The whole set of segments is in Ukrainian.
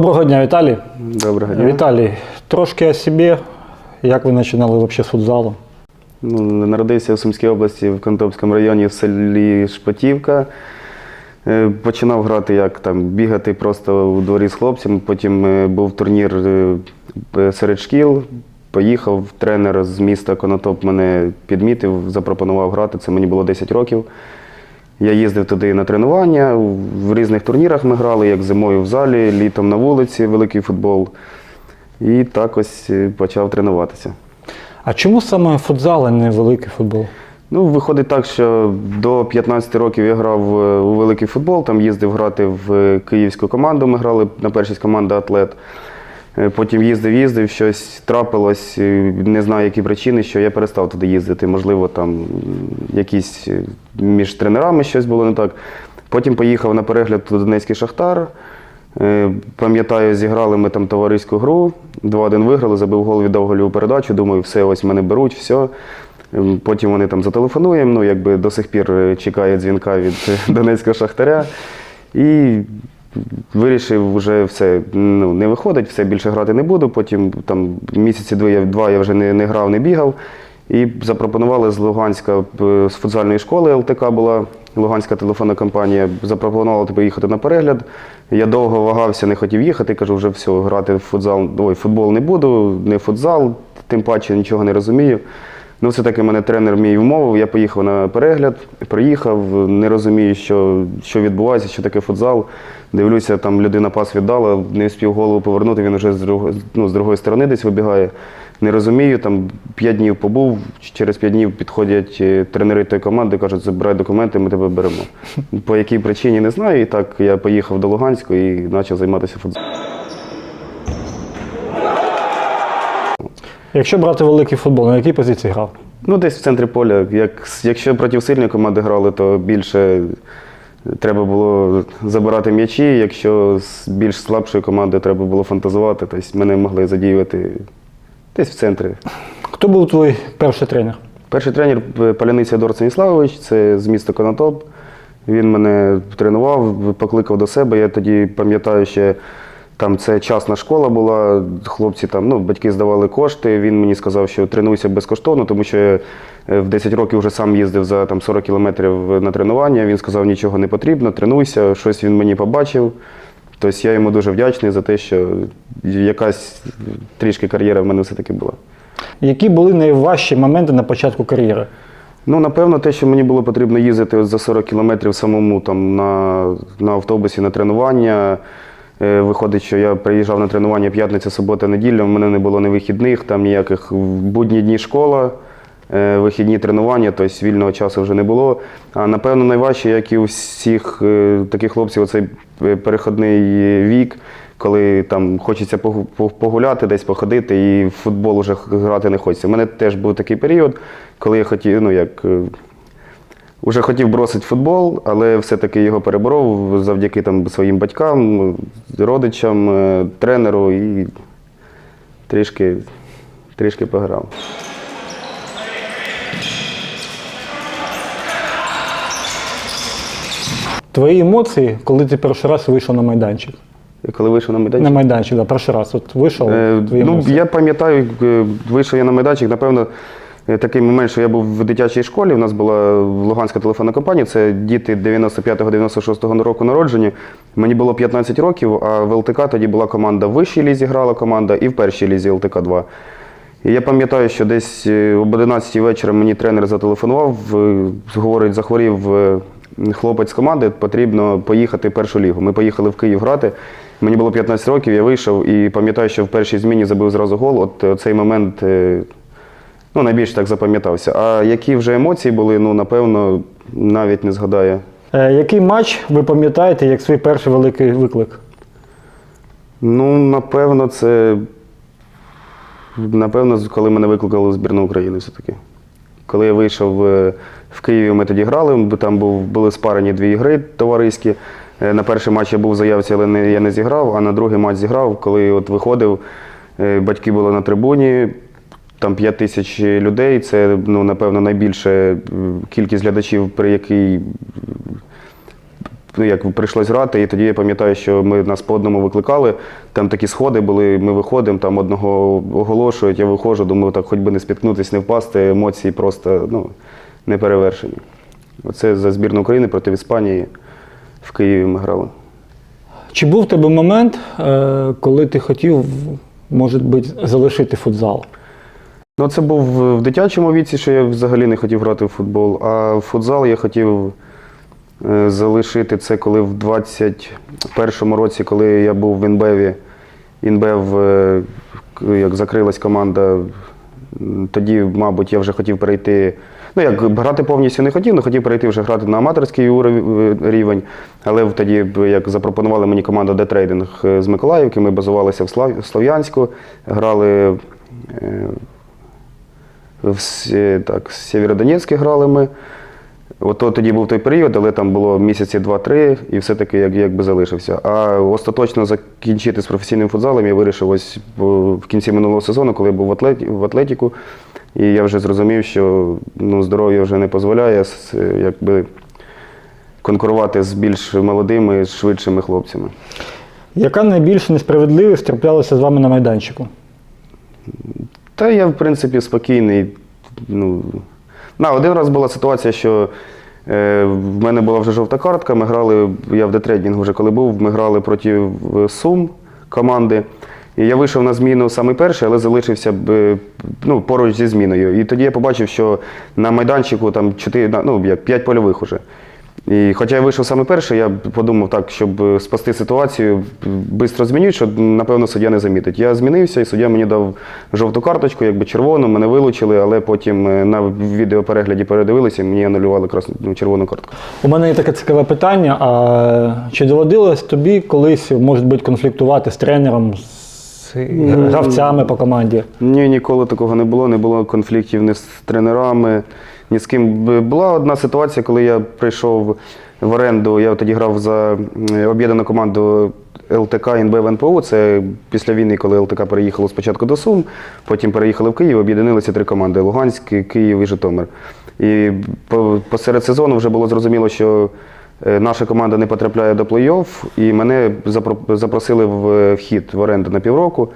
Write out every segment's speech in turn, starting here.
Доброго дня, Віталій. Доброго дня. Віталій, трошки о собі. Як ви починали взагалі з футзалу? Ну, народився в Сумській області в Конотопському районі в селі Шпатівка. Е, Починав грати як там, бігати просто у дворі з хлопцями. Потім е, був турнір е, серед шкіл. Поїхав, тренер з міста Конотоп мене підмітив, запропонував грати. Це мені було 10 років. Я їздив туди на тренування. В різних турнірах ми грали, як зимою в залі, літом на вулиці, великий футбол. І так ось е, почав тренуватися. А чому саме футзал, а не великий футбол? Ну, виходить так, що до 15 років я грав е, у великий футбол, там їздив грати в е, київську команду. Ми грали на першість команда Атлет. Е, Потім їздив, їздив, щось трапилось, е, не знаю, які причини, що я перестав туди їздити. Можливо, там якісь е, між тренерами щось було не так. Потім поїхав на перегляд у Донецький Шахтар. Пам'ятаю, зіграли ми там товариську гру, 2-1 виграли, забив гол, віддав гольову передачу. Думаю, все, ось мене беруть, все. Ем, Потім вони там зателефонуємо, ну якби до сих пір чекає дзвінка від Донецького шахтаря. І вирішив вже все ну, не виходить, все більше грати не буду. Потім там місяці два я, вже не, не грав, не бігав. І запропонували з Луганська е, з футзальної школи ЛТК була Луганська телефонна компанія. Запропонувала типу, їхати на перегляд. Я довго вагався, не хотів їхати. Кажу, вже все, грати в футзал, ой, футбол не буду, не футзал, тим паче нічого не розумію. Ну, все-таки мене тренер мій вмовив, я поїхав на перегляд, приїхав, не розумію, що, що відбувається, що таке футзал. Дивлюся, там людина пас віддала, не встиг голову повернути, він вже з, друг, ну, з другої сторони десь вибігає. Не розумію, там п'ять днів побув, через п'ять днів підходять е, тренери тої команди, кажуть, забирай документи, ми тебе беремо. По якій причині не знаю. І так я поїхав до Луганську і почав займатися футзалом. Якщо брати великий футбол, на якій позиції грав? Ну, десь в центрі поля. Як, якщо проти сильної команди грали, то більше треба було забирати м'ячі. Якщо з більш слабшої команди треба було фантазувати, тобто мене могли задіювати десь в центрі. Хто був твій перший тренер? Перший тренер е, Паляниця Едуард Станіславович, це з міста Конотоп. Він мене тренував, покликав до себе. Я тоді пам'ятаю, ще там це частна школа була. Хлопці там, ну, батьки здавали кошти. Він мені сказав, що тренуйся безкоштовно, тому що я е, в 10 років вже сам їздив за там, 40 кілометрів на тренування. Він сказав, нічого не потрібно, тренуйся, щось він мені побачив. Тобто я йому дуже вдячний за те, що якась трішки кар'єра в мене все-таки була. Які були найважчі моменти на початку кар'єри? Ну, напевно, те, що мені було потрібно їздити за 40 кілометрів самому там, на, на автобусі на тренування. Е, Виходить, що я приїжджав на тренування п'ятниця, субота, неділя, в мене не було ні вихідних, там ніяких будні дні школа, е, вихідні тренування, тобто вільного часу вже не було. А напевно, найважче, як і у всіх е, таких хлопців, оцей переходний вік, коли там хочеться погуляти, десь походити, і в футбол вже грати не хочеться. У мене теж був такий період, коли я хотів, ну як. Е, Уже хотів бросити футбол, але все-таки його переборов завдяки там, своїм батькам, родичам, е, тренеру і трішки, трішки пограв. Твої емоції, коли ти перший раз вийшов на майданчик? Коли вийшов на майданчик. На майданчик, да, перший раз. От вийшов. Е, твої ну, емоції. я пам'ятаю, е, вийшов я на майданчик, напевно, е, такий момент, що я був в дитячій школі. У нас була Луганська телефонна компанія, це діти 95-96 року народження. Мені було 15 років, а в ЛТК тоді була команда в вищій лізі, грала команда і в першій лізі ЛТК 2. І я пам'ятаю, що десь е, об 11 вечора мені тренер зателефонував, е, говорить, захворів е, хлопець команди, потрібно поїхати в першу лігу. Ми поїхали в Київ грати. Мені було 15 років, я вийшов і пам'ятаю, що в першій зміні забив зразу гол. От е, цей момент е, ну, найбільше так запам'ятався. А які вже емоції були, ну, напевно, навіть не згадаю. Е, який матч ви пам'ятаєте як свій перший великий виклик? Ну, напевно, це. Напевно, коли мене викликали в збірну України все-таки. Коли я вийшов е, в Києві, ми тоді грали, бо там був, були спарені дві ігри товариські. Е, На перший матч я був в заявці, але не, я не зіграв, а на другий матч зіграв, коли от виходив, батьки були на трибуні, там 5 тисяч людей. Це, ну, напевно, найбільша е, кількість глядачів, при якій ну, як прийшлось грати, і тоді я пам'ятаю, що ми нас по одному викликали. Там такі сходи були, ми виходимо, там одного оголошують, я виходжу, думаю, так хоч би не спіткнутися, не впасти, емоції просто ну, перевершені. Оце за збірну України проти Іспанії в Києві ми грали. Чи був в тебе момент, е, коли ти хотів, може бути, залишити футзал? Ну, це був в дитячому віці, що я взагалі не хотів грати в футбол. А в футзал я хотів е, залишити це, коли в 21-му році, коли я був в Інбеві, Інбев, е, як закрилась команда, тоді, мабуть, я вже хотів перейти. Ну, як грати повністю не хотів, але хотів перейти вже грати на аматорський е, рівень. Але тоді, як запропонували мені команду Детрейдинг з Миколаївки, ми базувалися в Слов'янську, грали е, в Сє- так, в Сєвєродонецьку грали ми. Ото тоді був той період, але там було місяці два-три, і все-таки як, якби залишився. А остаточно закінчити з професійним футзалом я вирішив ось в кінці минулого сезону, коли я був в, атлеті, в Атлетіку. І я вже зрозумів, що ну, здоров'я вже не дозволяє якби, конкурувати з більш молодими, швидшими хлопцями. Яка найбільша несправедливість траплялася з вами на майданчику? Та я, в принципі, спокійний. Ну, на, один раз була ситуація, що е, в мене була вже жовта картка. Ми грали, я в детрейдингу вже коли був, ми грали проти е, Сум команди. І я вийшов на зміну самий перший, але залишився б, ну, поруч зі зміною. І тоді я побачив, що на майданчику там 4, ну, як 5 польових уже. І хоча я вийшов саме перший, я подумав так, щоб спасти ситуацію, швидко змінюють, що напевно суддя не замітить. Я змінився, і суддя мені дав жовту карточку, якби червону, мене вилучили, але потім е, на відеоперегляді передивилися і мені анулювали красну ну, червону картку. У мене є таке цікаве питання. А чи доводилось тобі колись, може бути, конфліктувати з тренером, з гравцями по команді? Ні, ніколи такого не було, не було конфліктів ні з тренерами, ні з ким. Була одна ситуація, коли я прийшов в оренду, я тоді грав за об'єднану команду ЛТК НБ в НПУ. Це після війни, коли ЛТК переїхало спочатку до Сум, потім переїхали в Київ, об'єдналися три команди Луганськ, Київ і Житомир. І посеред сезону вже було зрозуміло, що е, наша команда не потрапляє до плей-офф, і мене запросили в вхід в оренду на півроку.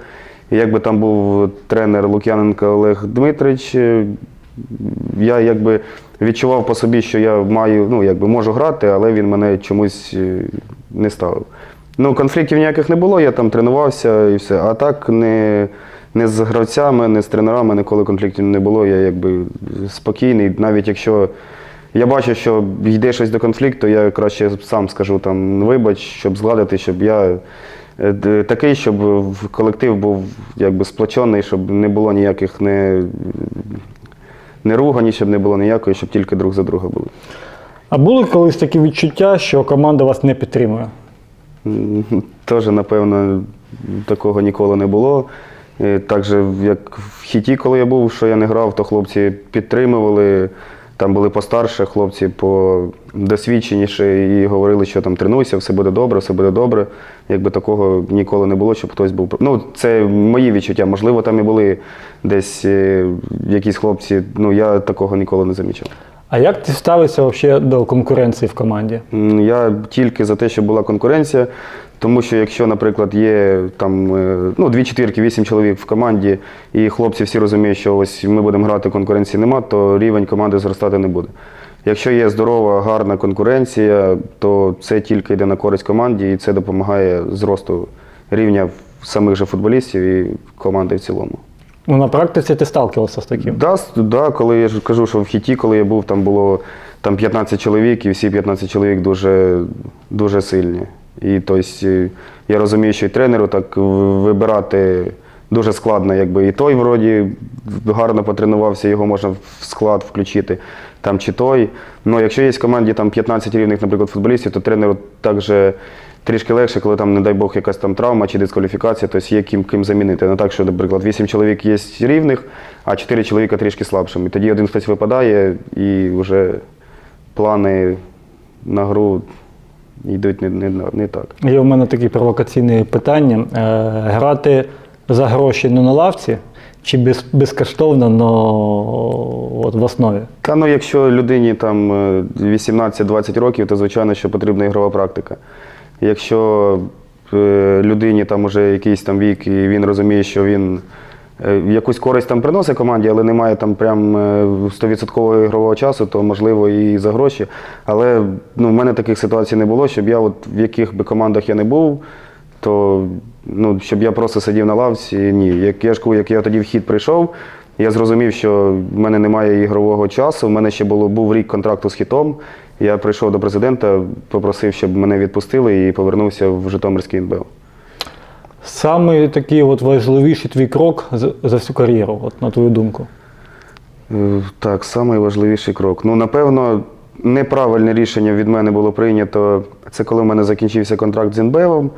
І якби там був тренер Лук'яненко Олег Дмитрич, е, я якби відчував по собі, що я маю, ну, якби можу грати, але він мене чомусь е, не ставив. Ну, конфліктів ніяких не було, я там тренувався і все. А так не, не з гравцями, не з тренерами ніколи конфліктів не було. Я якби спокійний, навіть якщо. Я бачу, що йде щось до конфлікту, я краще сам скажу там вибач, щоб згладити, щоб я е, такий, щоб колектив був якби сплочений, щоб не було ніяких не, не ругані, щоб не було ніякої, щоб тільки друг за друга були. А були колись такі відчуття, що команда вас не підтримує? Теж, напевно, такого ніколи не було. Е, Так же, як в хіті, коли я був, що я не грав, то хлопці підтримували. Там були постарше хлопці, подосвідченіші і говорили, що там тренуйся, все буде добре, все буде добре. Якби такого ніколи не було, щоб хтось був. Ну, це мої відчуття. Можливо, там і були десь е, якісь хлопці. Ну, я такого ніколи не замічав. А як ти ставишся взагалі до конкуренції в команді? Я тільки за те, щоб була конкуренція, тому що якщо, наприклад, є там е, ну, дві четвірки, вісім чоловік в команді, і хлопці всі розуміють, що ось ми будемо грати, конкуренції нема, то рівень команди зростати не буде. Якщо є здорова, гарна конкуренція, то це тільки йде на користь команді і це допомагає зросту рівня самих же футболістів і команди в цілому. Ну, на практиці ти сталкивався з таким. Да, да, коли я ж кажу, що в хіті, коли я був, там було там 15 чоловік, і всі 15 чоловік дуже, дуже сильні. І тобто, я розумію, що і тренеру так вибирати дуже складно, якби і той вроді гарно потренувався, його можна в склад включити, там чи той. Ну, якщо є в команді там 15 рівних, наприклад, футболістів, то тренеру також трішки легше, коли там, не дай Бог, якась там травма чи дискваліфікація, тобто є ким, ким замінити. Не так, що, наприклад, 8 чоловік є рівних, а 4 чоловіка трішки слабшими. Тоді один хтось випадає і вже плани на гру йдуть не, не, не так. Є в мене такі провокаційні питання. Е, грати за гроші не на лавці чи без, безкоштовно, но от в основі? Та ну, якщо людині там е, 18-20 років, то звичайно, що потрібна ігрова практика. Якщо е, людині там уже якийсь там вік, і він розуміє, що він е, якусь користь там приносить команді, але немає там прям е, 100% ігрового часу, то можливо і за гроші. Але ну, в мене таких ситуацій не було, щоб я от в яких би командах я не був, то ну, щоб я просто сидів на лавці, ні. Як я ж кажу, як я тоді в хід прийшов, я зрозумів, що в мене немає ігрового часу. В мене ще було, був рік контракту з хітом. Я прийшов до президента, попросив, щоб мене відпустили і повернувся в Житомирський НБЛ. Саме такий от важливіший твій крок за, всю кар'єру, от, на твою думку. Е, Так, найважливіший крок. Ну, напевно, неправильне рішення від мене було прийнято. Це коли в мене закінчився контракт з НБЛом.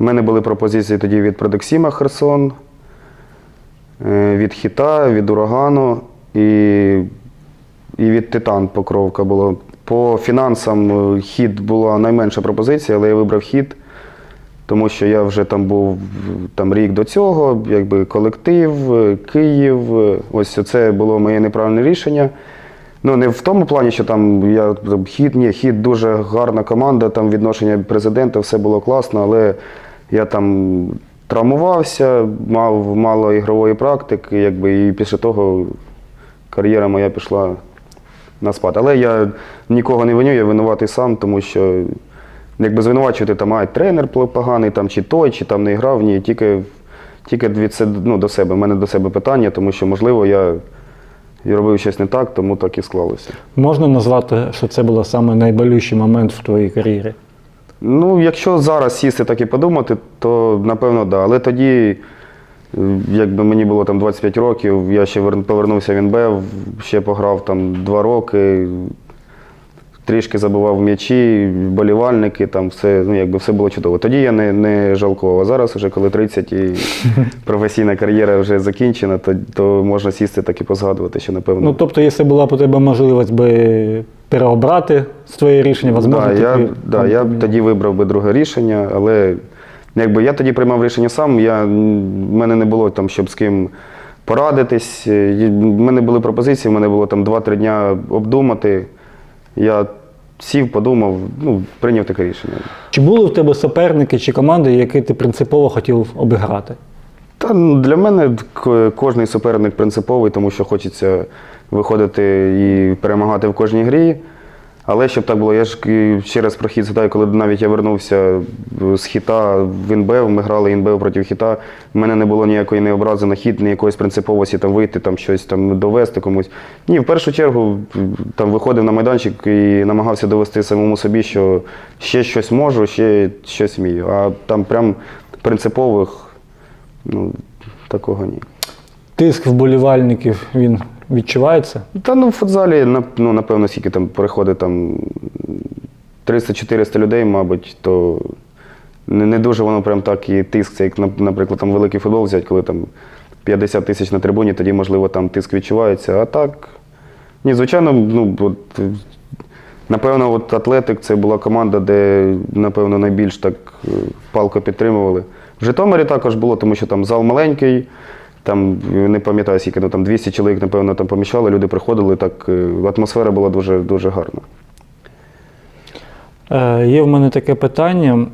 У мене були пропозиції тоді від Продексіма Херсон, е, від Хіта, від Урагану і, і від Титан Покровка було. По фінансам е, хід була найменша пропозиція, але я вибрав хід, тому що я вже там був там, рік до цього, якби колектив, е, Київ. е, Ось це було моє неправильне рішення. Ну, не в тому плані, що там я хід, ні, хід дуже гарна команда, там відношення президента, все було класно, але я там травмувався, мав мало ігрової практики, якби, і після того кар'єра моя пішла на спад. Але я нікого не виню, я винуватий сам, тому що якби звинувачувати там, а тренер поганий, там, чи той, чи там не грав, ні, тільки, тільки від се- ну, до себе. У мене до себе питання, тому що, можливо, я і робив щось не так, тому так і склалося. Можна назвати, що це був саме найболючий момент в твоїй кар'єрі? Ну, якщо зараз сісти так і подумати, то напевно так. Да. Але тоді, якби мені було там 25 років, я ще повернувся в НБ, ще пограв там два роки, трішки забивав м'ячі, болівальники, там все, ну, якби все було чудово. Тоді я не, не жалкував. А зараз, вже коли 30 і професійна кар'єра вже закінчена, то, то можна сісти так і позгадувати, що напевно. Ну, тобто, якщо була б у тебе можливість би переобрати своє рішення, можливо, Да, я, б- да, я б тоді вибрав би друге рішення, але якби я тоді приймав рішення сам, я, в мене не було там, щоб з ким порадитись. В мене були пропозиції, в мене було там 2-3 дня обдумати. Я сів, подумав, ну, прийняв таке рішення. Чи були в тебе суперники чи команди, які ти принципово хотів обіграти? Та ну, для мене кожний суперник принциповий, тому що хочеться виходити і перемагати в кожній грі. Але щоб так було, я ж ще раз про хід згадаю, коли навіть я вернувся з хіта в ІНБ, ми грали ІНБ проти хіта. в мене не було ніякої не образи на хід, ні якоїсь принциповості там вийти, там щось там довести комусь. Ні, в першу чергу там виходив на майданчик і намагався довести самому собі, що ще щось можу, ще щось вмію. А там прям принципових ну, такого ні. Тиск вболівальників він відчувається? Та ну в футзалі, ну, напевно, скільки там приходить там 300-400 людей, мабуть, то не, не дуже воно прям так і тиск. Це як, наприклад, там великий футбол взяти, коли там 50 тисяч на трибуні, тоді, можливо, там тиск відчувається. А так, ні, звичайно, ну, от, напевно, от Атлетик це була команда, де, напевно, найбільш так е, палко підтримували. В Житомирі також було, тому що там зал маленький, там не пам'ятаю, скільки ну, там 200 чоловік, напевно, там поміщали, люди приходили, так е, атмосфера була дуже, дуже гарна. Е, є в мене таке питання.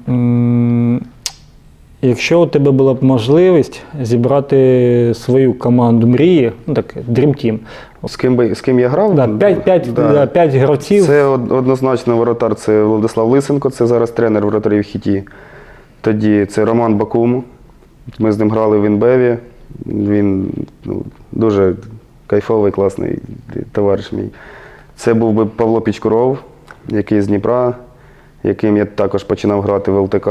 Якщо у тебе була б можливість зібрати свою команду мрії, ну так, Dream Team, З ким, би, з ким я грав? да, 5, 5, Да. да, 5 гравців, Це однозначно воротар, це Владислав Лисенко, це зараз тренер воротарів Хіті. Тоді це Роман Бакум. Ми з ним грали в Інбеві. Він ну, дуже кайфовий, класний товариш мій. Це був би Павло Пічкуров, який з Дніпра, яким я також починав грати в ЛТК.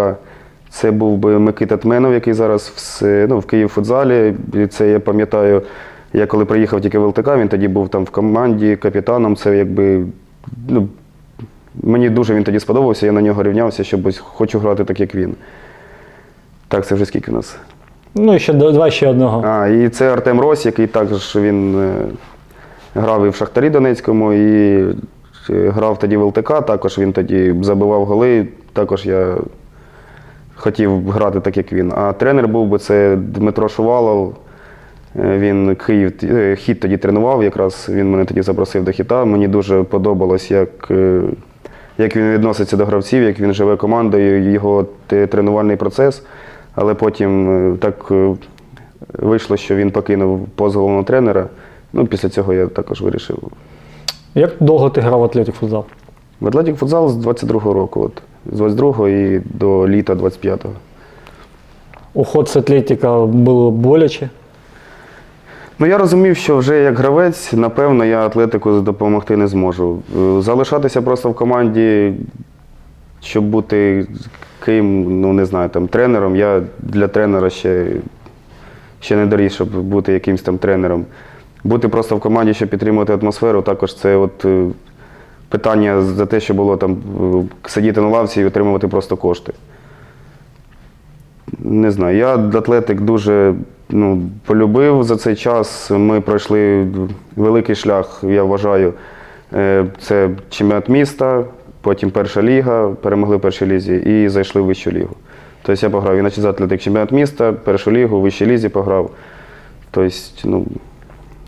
Це був би Микита Тменов, який зараз в, ну, в Київ футзалі. І це я пам'ятаю, я коли приїхав тільки в ЛТК, він тоді був там в команді капітаном. Це якби ну, мені дуже він тоді сподобався, я на нього рівнявся, щоб хочу грати так, як він. Так, це вже скільки в нас? Ну і ще до- два ще одного. А, і це Артем Рось, який також він е, грав і в Шахтарі Донецькому, і е, грав тоді в ЛТК, також він тоді забивав голи, також я хотів грати так, як він. А тренер був би це Дмитро Шувалов, Е, Він Київ е, хід тоді тренував, якраз він мене тоді запросив до хіта. Мені дуже подобалось, як, як він відноситься до гравців, як він живе командою, його тренувальний процес. Але потім е, так е, вийшло, що він покинув пост головного тренера. Ну, після цього я також вирішив. Як довго ти грав в Атлетик футзал? В Атлетик футзал з 22-го року, от, з 22-го і до літа 25-го. Уход з Атлетика було боляче. Ну, я розумів, що вже як гравець, напевно, я атлетику допомогти не зможу. Е, Залишатися просто в команді, щоб бути ким, ну не знаю, там тренером. Я для тренера ще, ще не доріс, щоб бути якимсь там тренером. Бути просто в команді, щоб підтримувати атмосферу, також це от е, питання за те, що було там е, сидіти на лавці і отримувати просто кошти. Не знаю, я атлетик дуже ну, полюбив за цей час. Ми пройшли великий шлях, я вважаю. Е, Це чемпіонат міста, потім перша ліга, перемогли в першій лізі і зайшли в вищу лігу. Тобто я пограв і на атлетик чемпіонат міста, першу лігу, в вищій лізі пограв. Тобто, ну,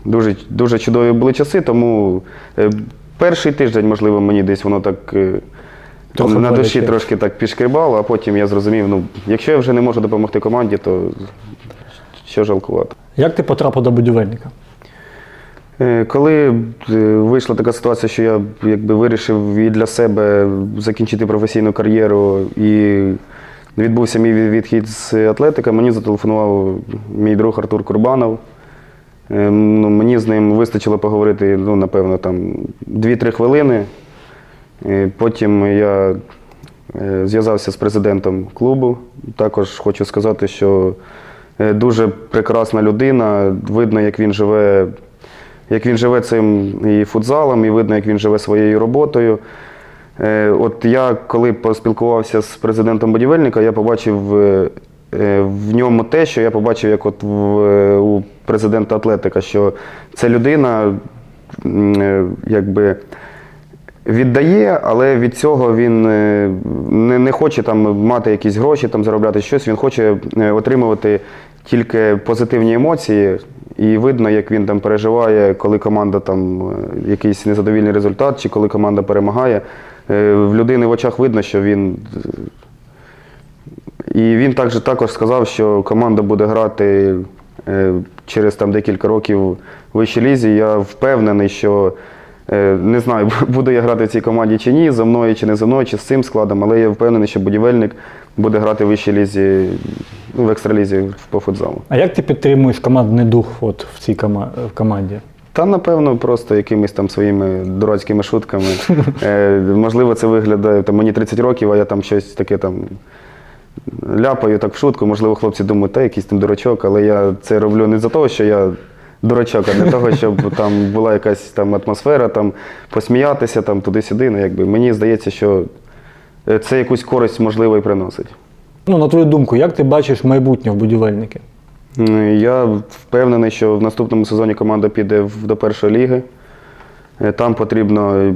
дуже, дуже чудові були часи, тому е, перший тиждень, можливо, мені десь воно так. е, Трохи на душі боляче. трошки так пішкрібало, а потім я зрозумів, ну, якщо я вже не можу допомогти команді, то що жалкувати. Як ти потрапив до будівельника? Е, Коли е, вийшла така ситуація, що я якби вирішив і для себе закінчити професійну кар'єру і відбувся мій відхід з атлетика, мені зателефонував мій друг Артур Курбанов. Е, Ну, мені з ним вистачило поговорити, ну, напевно, там 2-3 хвилини. Потім я зв'язався з президентом клубу. Також хочу сказати, що дуже прекрасна людина. Видно, як він живе, як він живе цим і футзалом, і видно, як він живе своєю роботою. Е, От я, коли поспілкувався з президентом будівельника, я побачив е, е, в ньому те, що я побачив, як от в, у президента Атлетика, що це людина, якби віддає, але від цього він не, не хоче там мати якісь гроші, там заробляти щось. Він хоче отримувати тільки позитивні емоції. І видно, як він там переживає, коли команда там е, якийсь незадовільний результат, чи коли команда перемагає. Е, В людини в очах видно, що він. е, І він також, також сказав, що команда буде грати через там декілька років в вищій лізі. Я впевнений, що не знаю, буду я грати в цій команді чи ні, за мною чи не за мною, чи з цим складом, але я впевнений, що будівельник буде грати в вищій лізі, в екстралізі по футзалу. А як ти підтримуєш командний дух от, в цій кома- в команді? Та, напевно, просто якимись там своїми дурацькими шутками. Е, можливо, це виглядає, там, мені 30 років, а я там щось таке там ляпаю так в шутку. Можливо, хлопці думають, та якийсь там дурачок, але я це роблю не за того, що я дурачок, а для того, щоб там була якась там атмосфера, там посміятися там туди-сюди. Ну, якби. Мені здається, що е, це якусь користь можливо і приносить. Ну, на твою думку, як ти бачиш майбутнє в будівельники? Я впевнений, що в наступному сезоні команда піде до першої ліги. Е, Там потрібно е,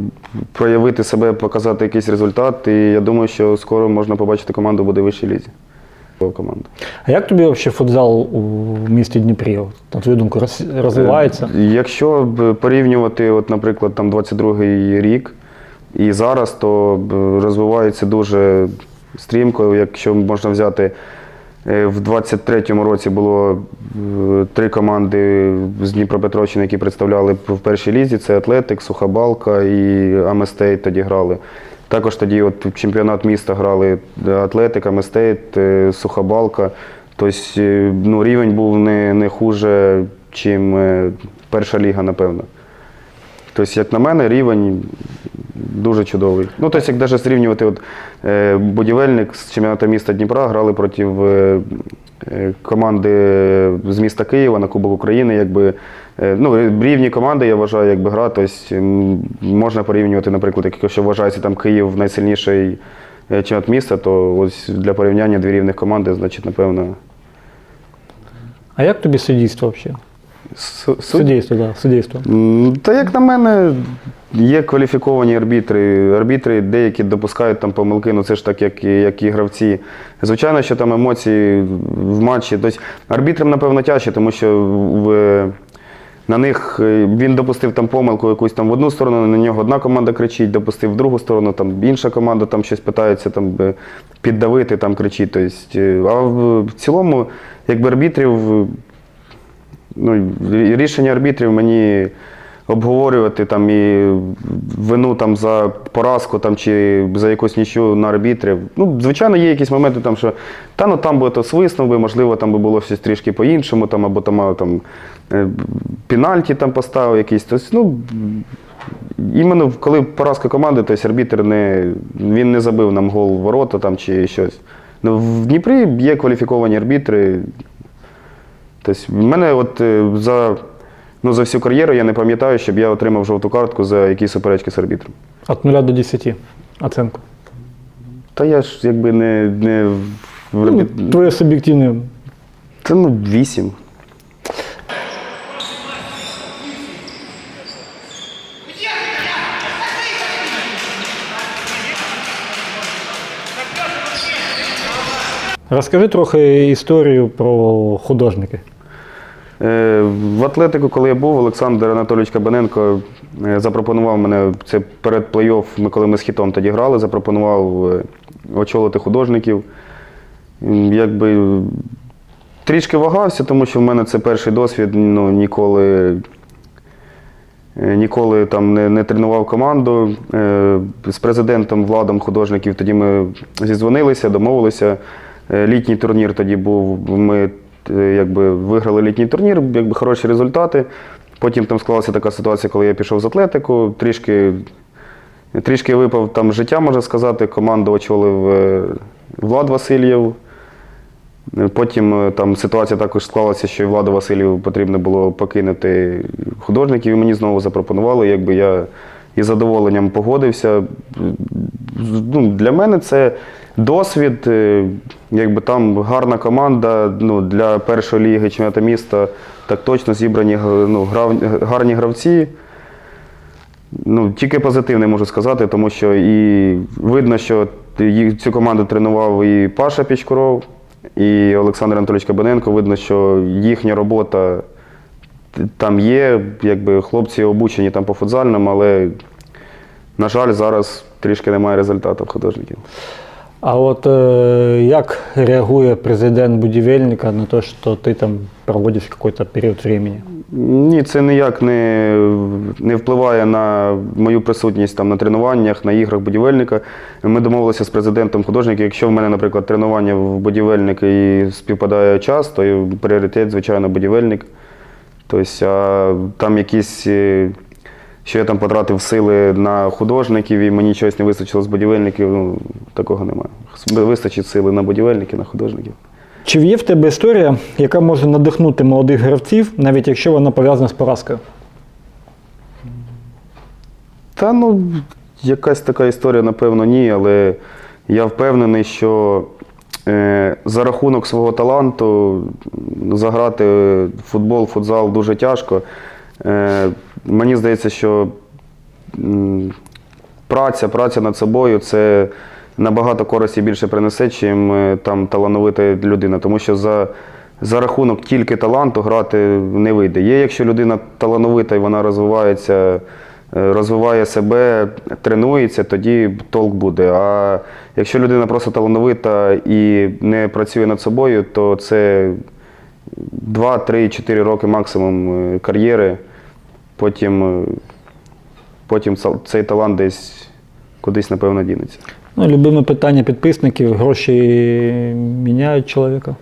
проявити себе, показати якийсь результат. І я думаю, що скоро можна побачити команду буде вищій лізі. Команда. А як тобі взагалі футзал у місті Дніпрі? На твою думку, розвивається? Е, Якщо порівнювати, от, наприклад, там 22-й рік і зараз, то розвивається дуже стрімко. Якщо можна взяти е, в 23-му році було е, три команди з Дніпропетровщини, які представляли в першій лізі. Це Атлетик, Сухабалка і Аместейт тоді грали. Також тоді от в чемпіонат міста грали Атлетик, Аместейт, е, Сухабалка. Тобто е, ну, рівень був не, не хуже, е, перша ліга, напевно. Тобто, як на мене, рівень дуже чудовий. Ну, тобто, як навіть зрівнювати от, е, будівельник з чемпіонату міста Дніпра грали проти е, команди з міста Києва на Кубок України. Якби, е, ну, рівні команди, я вважаю, якби гра. Тобто, можна порівнювати, наприклад, якщо вважається там Київ найсильніший чемпіонат міста, то ось для порівняння дві рівних команди, значить, напевно. А як тобі суддівство взагалі? Су- суд- так, суддівство. Та як на мене, є кваліфіковані арбітри. Арбітри деякі допускають там помилки, ну це ж так, як, і- як і гравці. Звичайно, що там емоції в матчі. Тобто, арбітрам, напевно, тяжче, тому що в, на них е, він допустив там помилку якусь там в одну сторону, на нього одна команда кричить, допустив в другу сторону, там інша команда там щось питається там, е, піддавити, там кричить. Тобто, е, а в цілому, якби арбітрів ну, рішення арбітрів мені обговорювати там і вину там за поразку там, чи за якусь нічю на арбітрів. Ну, звичайно, є якісь моменти, там, що та ну там би то свиснув би, можливо, там би було щось трішки по-іншому, там, або там, там е, пенальті там поставив якийсь. Тобто, ну, іменно коли поразка команди, тобто арбітр не, він не забив нам гол в ворота там, чи щось. Ну, в Дніпрі є кваліфіковані арбітри, Тобто, в мене от е, за, ну, за всю кар'єру я не пам'ятаю, щоб я отримав жовту картку за якісь суперечки з арбітром. От 0 до 10 оценку. Та я ж якби не, не Ну, твоє суб'єктивне. Це ну вісім. Розкажи трохи історію про художники. Е, В атлетику, коли я був, Олександр Анатолійович Кабаненко е, запропонував мене це перед плей-офф, ми коли ми з хітом тоді грали, запропонував е, очолити художників. Якби трішки вагався, тому що в мене це перший досвід, ну, ніколи. Ніколи там не, не тренував команду. З президентом Владом художників тоді ми зізвонилися, домовилися. Е, Літній турнір тоді був. Ми е, якби виграли літній турнір, якби хороші результати. Потім там склалася така ситуація, коли я пішов з атлетику, трішки, трішки випав там життя, можна сказати. Команду очолив е, Влад Васильєв. Потім там ситуація також склалася, що Владу Васильєву потрібно було покинути художників, і мені знову запропонували. Якби я із задоволенням погодився. Ну, для мене це досвід. е, Якби там гарна команда ну, для першої ліги чемпіонату міста, так точно зібрані ну, грав- гарні гравці. Ну, тільки позитивне можу сказати, тому що і видно, що цю команду тренував і Паша Пічкуров, і Олександр Анатолійович Кабаненко. Видно, що їхня робота там є, якби хлопці обучені там по футзальному, але, на жаль, зараз трішки немає результатів художників. А от е, як реагує президент будівельника на те, що ти там проводиш якийсь період времени? Ні, це ніяк не, не впливає на мою присутність там на тренуваннях, на іграх будівельника. Ми домовилися з президентом художників. Якщо в мене, наприклад, тренування в будівельника і співпадає час, то пріоритет, звичайно, будівельник. Тобто, а там якісь, е, що я там потратив сили на художників і мені чогось не вистачило з будівельників, ну, такого немає. Вистачить сили на будівельників, на художників. Чи є в тебе історія, яка може надихнути молодих гравців, навіть якщо вона пов'язана з поразкою? Та ну, якась така історія, напевно, ні, але я впевнений, що е, за рахунок свого таланту заграти в футбол, футзал дуже тяжко. Е, мені здається, що праця, праця над собою це набагато користі більше принесе, чим е, там талановита людина. Тому що за, за рахунок тільки таланту грати не вийде. Є, якщо людина талановита і вона розвивається, е, розвиває себе, тренується, тоді толк буде. А якщо людина просто талановита і не працює над собою, то це 2, 3, 4 роки максимум е, кар'єри. Потім, е, потім цей талант десь кудись, напевно, дінеться. Ну, любиме питання підписників: гроші міняють чоловіка.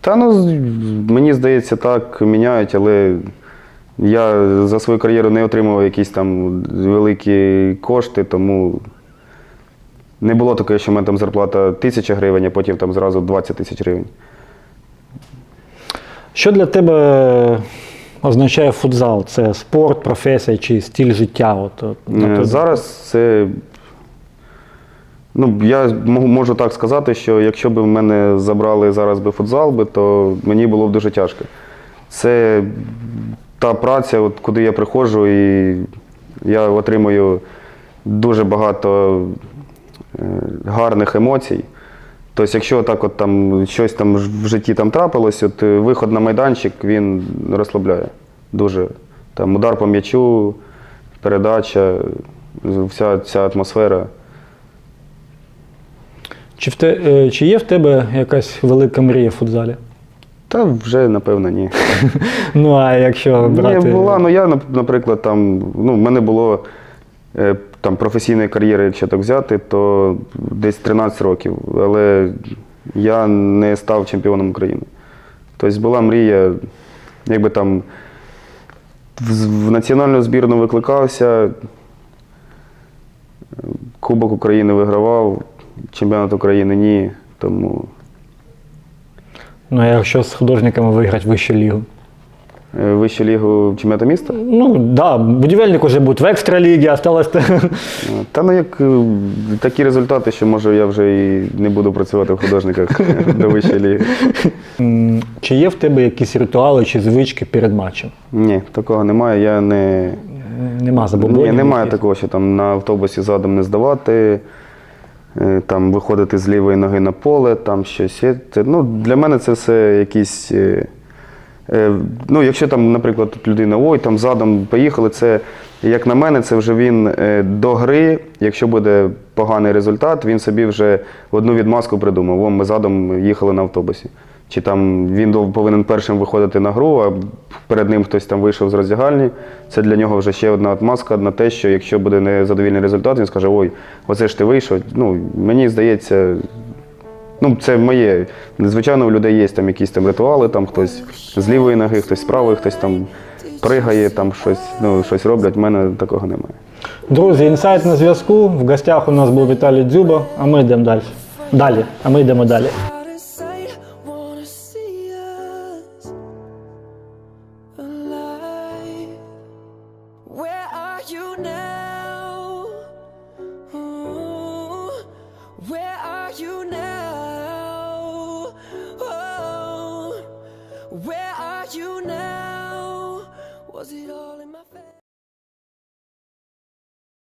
Та ну, мені здається, так міняють, але я за свою кар'єру не отримував якісь там великі кошти, тому не було такого, що в мене там зарплата тисяча гривень, а потім там зразу 20 тисяч гривень. Що для тебе означає футзал? Це спорт, професія чи стиль життя? От, от, на Е, Зараз це. Ну, я можу так сказати, що якщо б в мене забрали зараз би футзал, би, то мені було б дуже тяжко. Це та праця, от куди я приходжу, і я отримую дуже багато е, гарних емоцій. Тобто, якщо так от там щось там в житті там трапилось, от е, виход на майданчик він розслабляє. Дуже. Там удар по м'ячу, передача, вся ця атмосфера. Чи, в те, е, чи є в тебе якась велика мрія в футзалі? Та вже, напевно, ні. Ну, а якщо брати. Ні, була, ну я, наприклад, там, ну, в мене було там професійної кар'єри, якщо так взяти, то десь 13 років. Але я не став чемпіоном України. Тобто була мрія, якби там в, національну збірну викликався, е, Кубок України вигравав, чемпіонат України ні. Тому Ну, а якщо з художниками виграти вищу лігу? Е, вищу лігу чемпіонату міста. Ну, так, да, будівельник уже буде в екстралігі, осталось. Та ну як е, такі результати, що може я вже і не буду працювати в художниках до вищої ліги. Чи є в тебе якісь ритуали чи звички перед матчем? Ні, такого немає. Я не Нема забобонів? ні, немає такого, що там на автобусі задом не здавати, е, там виходити з лівої ноги на поле, там щось. ну, для мене це все якісь. Е, Ну, якщо там, наприклад, тут людина, ой, там задом поїхали, це, як на мене, це вже він е, до гри, якщо буде поганий результат, він собі вже одну відмазку придумав. О, ми задом їхали на автобусі. Чи там він повинен першим виходити на гру, а перед ним хтось там вийшов з роздягальні. Це для нього вже ще одна отмазка на те, що якщо буде незадовільний результат, він скаже, ой, оце ж ти вийшов. Ну, мені здається, Ну, це моє. Звичайно, у людей є там якісь там ритуали, там хтось з лівої ноги, хтось з правої, хтось там пригає, там щось, ну, щось роблять. У мене такого немає. Друзі, інсайт на зв'язку. В гостях у нас був Віталій Дзюба, а ми йдемо далі. Далі, а ми йдемо далі.